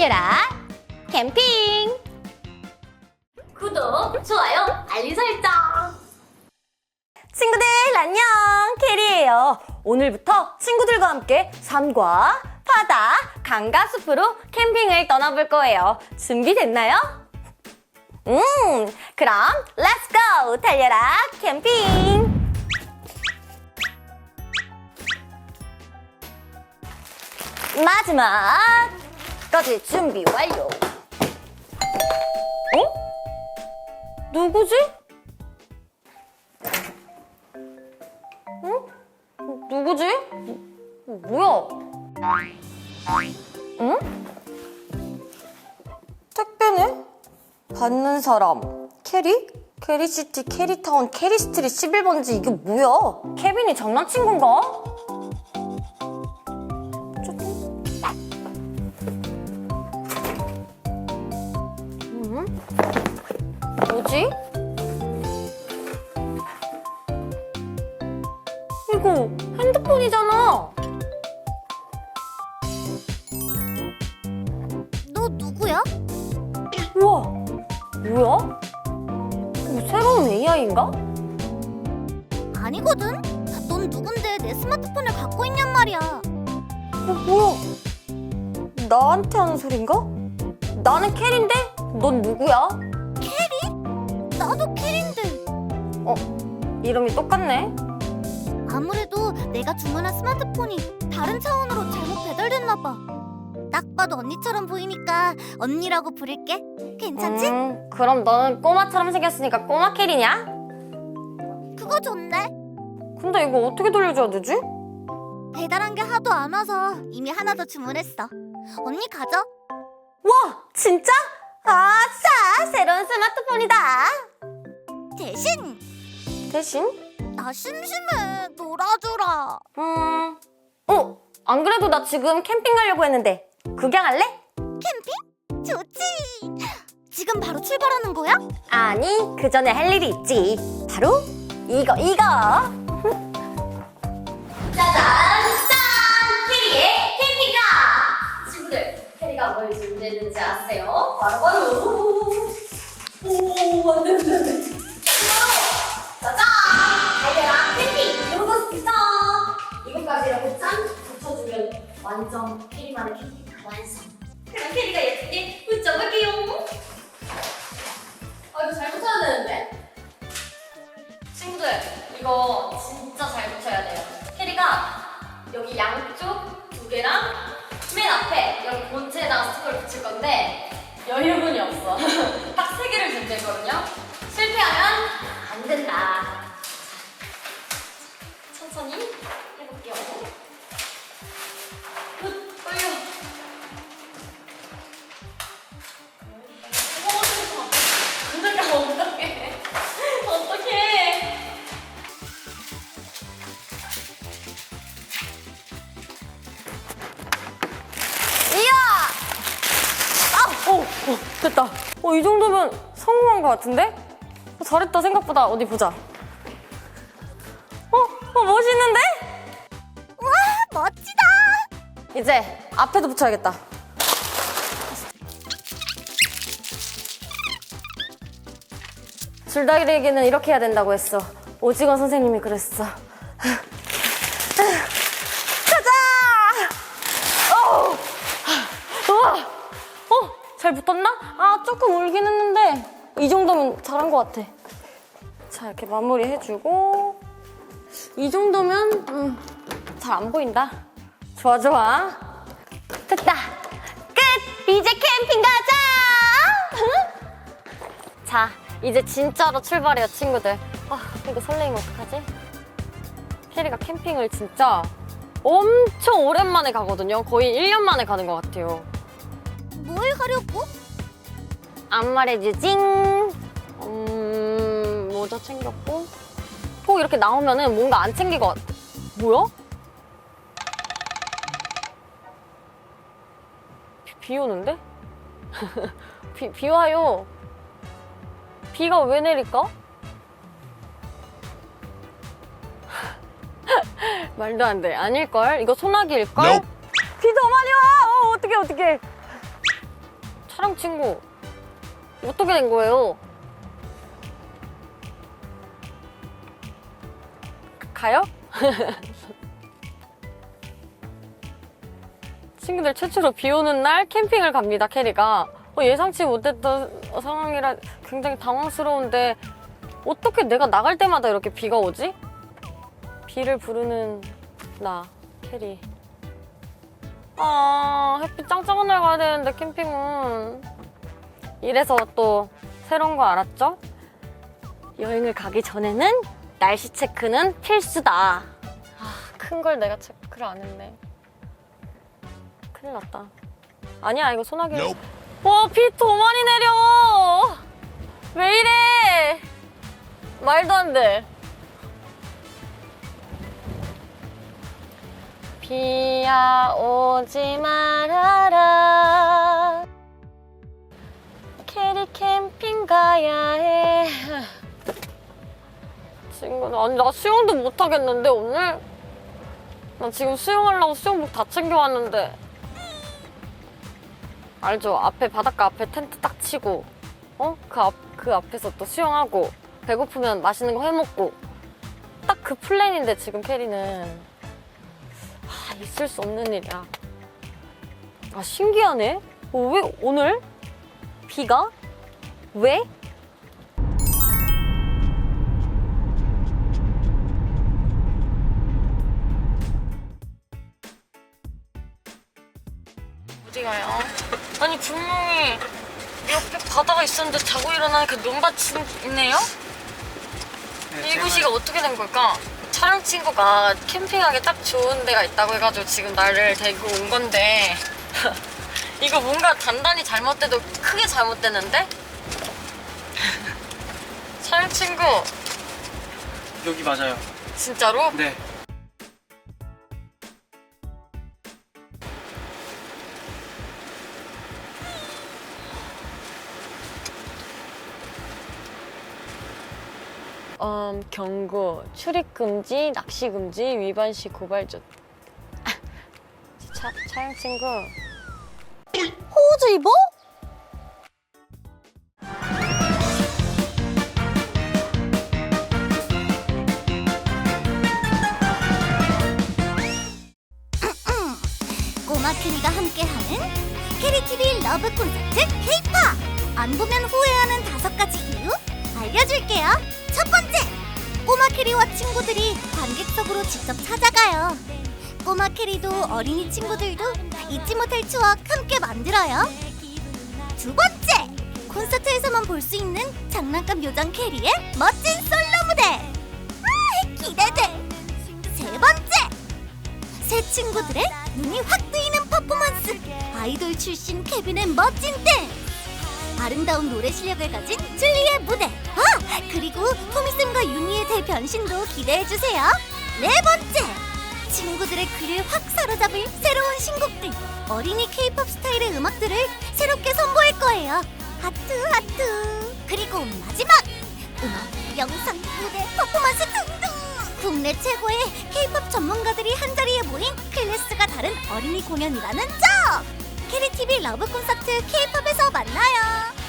달려라. 캠핑. 구독, 좋아요, 알림 설정. 친구들 안녕. 캐리예요. 오늘부터 친구들과 함께 산과 바다 강가 숲으로 캠핑을 떠나볼 거예요. 준비됐나요? 음 그럼 렛츠 고 달려라 캠핑. 마지막 까지 준비 완료 어? 누구지? 응? 누구지? 뭐- 뭐야? 응? 택배네? 받는 사람 캐리? 캐리시티, 캐리타운, 캐리스트릿 11번지 이게 뭐야? 케빈이 장난친 건가? 뭐지? 이거 핸드폰이잖아. 너 누구야? 우와, 뭐야? 이거 새로운 AI인가? 아니거든. 넌 누군데 내 스마트폰을 갖고 있냔 말이야. 어, 뭐야? 나한테 하는 소린가? 나는 캐리인데? 넌 누구야? 나도 캐린데. 이름이 똑같네. 아무래도 내가 주문한 스마트폰이 다른 차원으로 잘못 배달됐나 봐. 딱 봐도 언니처럼 보이니까 언니라고 부를게. 괜찮지? 음, 그럼 너는 꼬마처럼 생겼으니까 꼬마 캐리냐? 그거 좋네. 근데 이거 어떻게 돌려줘야 되지? 배달한 게 하도 안 와서 이미 하나 더 주문했어. 언니 가져. 와, 진짜? 아싸, 새로운 스마트폰이다. 대신 대신? 나 심심해. 놀아주라. 음, 어, 안 그래도 나 지금 캠핑 가려고 했는데 구경할래? 캠핑? 좋지. 지금 바로 출발하는 거야? 아니, 그 전에 할 일이 있지. 바로 이거, 이거. 준비했는지 아세요? 바로바로! 오, 완전, 완전. 짜잔! 달려라 캠핑! 요거 있어! 이거까지 이렇게 짠! 붙여주면 완전 캐리만의 캠핑카 완성! 그럼 캐리가 예쁘게 붙여볼게요! 아, 이거 잘 붙여야 되는데? 친구들 이거 진짜 잘 붙여야 돼요. 캐리가 여기 양쪽 두 개랑 맨 앞에 여기 본체에다가 스티커를 붙일 건데 여유분이 없어. 딱 세 개를 준비했거든요. 실패하면 안 된다. 천천히 오, 됐다. 어, 이 정도면 성공한 것 같은데? 어, 잘했다, 생각보다. 어디 보자. 어, 어, 멋있는데? 와, 멋지다. 이제 앞에도 붙여야겠다. 줄다리기는 이렇게 해야 된다고 했어. 오징어 선생님이 그랬어. 것 같아. 자, 이렇게 마무리 해주고 이 정도면 음, 잘 안 보인다. 좋아, 좋아. 됐다. 끝! 이제 캠핑 가자! 자, 이제 진짜로 출발해요, 친구들. 아, 이거 설레이면 어떡하지? 캐리가 캠핑을 진짜 엄청 오랜만에 가거든요. 거의 1년 만에 가는 것 같아요. 뭘 하려고? 안 말해주징. 음, 모자 챙겼고. 꼭 이렇게 나오면은 뭔가 안 챙기고. 왔- 뭐야? 비, 비 오는데? 비, 비 와요. 비가 왜 내릴까? 말도 안 돼. 아닐걸? 이거 소나기일걸? Nope. 비 더 많이 와! 어, 어떡해, 어떡해. 촬영 친구 어떻게 된 거예요? 가요? 친구들 최초로 비 오는 날 캠핑을 갑니다, 캐리가. 어, 예상치 못했던 상황이라 굉장히 당황스러운데 어떻게 내가 나갈 때마다 이렇게 비가 오지? 비를 부르는 나, 캐리. 아, 햇빛 짱짱한 날 가야 되는데 캠핑은. 이래서 또 새로운 거 알았죠? 여행을 가기 전에는 날씨 체크는 필수다. 아, 큰 걸 내가 체크를 안 했네. 큰일 났다. 아니야, 이거 소나기. 와, 비 더 많이 내려! 왜 이래! 말도 안 돼. 비야 오지 말아라. 캐리 캠핑 가야 해. 친구들, 아니, 나 수영도 못 하겠는데, 오늘? 나 지금 수영하려고 수영복 다 챙겨왔는데. 알죠? 앞에, 바닷가 앞에 텐트 딱 치고, 어? 그 앞, 그 앞에서 또 수영하고, 배고프면 맛있는 거 해먹고. 딱 그 플랜인데, 지금 캐리는. 아, 있을 수 없는 일이야. 아, 신기하네? 어, 왜 오늘? 비가? 왜? 가요? 아니 분명히 옆에 바다가 있었는데 자고 일어나니까 논밭이 있네요? 이 도시가 어떻게 된 걸까? 촬영 친구가 캠핑하기 딱 좋은 데가 있다고 해가지고 지금 나를 데리고 온 건데 이거 뭔가 단단히 잘못돼도 크게 잘못됐는데? 촬영 친구 여기 맞아요. 진짜로? 네. 음, 경고, 출입 금지, 낚시 금지, 위반 시 고발 조. 차, 촬영 친구. 호주 입어? 꼬마 캐리가 함께하는 캐리TV 러브 콘서트 K-팝 안 보면 후회하는 다섯 가지 이유 알려줄게요. 첫 번째 꼬마 캐리와 친구들이 관객석으로 직접 찾아가요. 꼬마 캐리도 어린이 친구들도 잊지 못할 추억 함께 만들어요. 두 번째 콘서트에서만 볼 수 있는 장난감 요정 캐리의 멋진 솔로 무대. 아, 기대돼. 세 번째 새 친구들의 눈이 확 뜨이는 퍼포먼스. 아이돌 출신 케빈의 멋진 댄스 아름다운 노래 실력을 가진 줄리의 무대. 아 그리고 토미쌤과 유니의 대변신도 기대해 주세요. 네 번째! 친구들의 귀를 확 사로잡을 새로운 신곡들. 어린이 케이팝 스타일의 음악들을 새롭게 선보일 거예요. 하트 하트. 그리고 마지막! 음악, 영상, 무대, 퍼포먼스 등등! 국내 최고의 K-팝 전문가들이 한자리에 모인 클래스가 다른 어린이 공연이라는 점! 캐리TV 러브 콘서트 K-팝에서 만나요!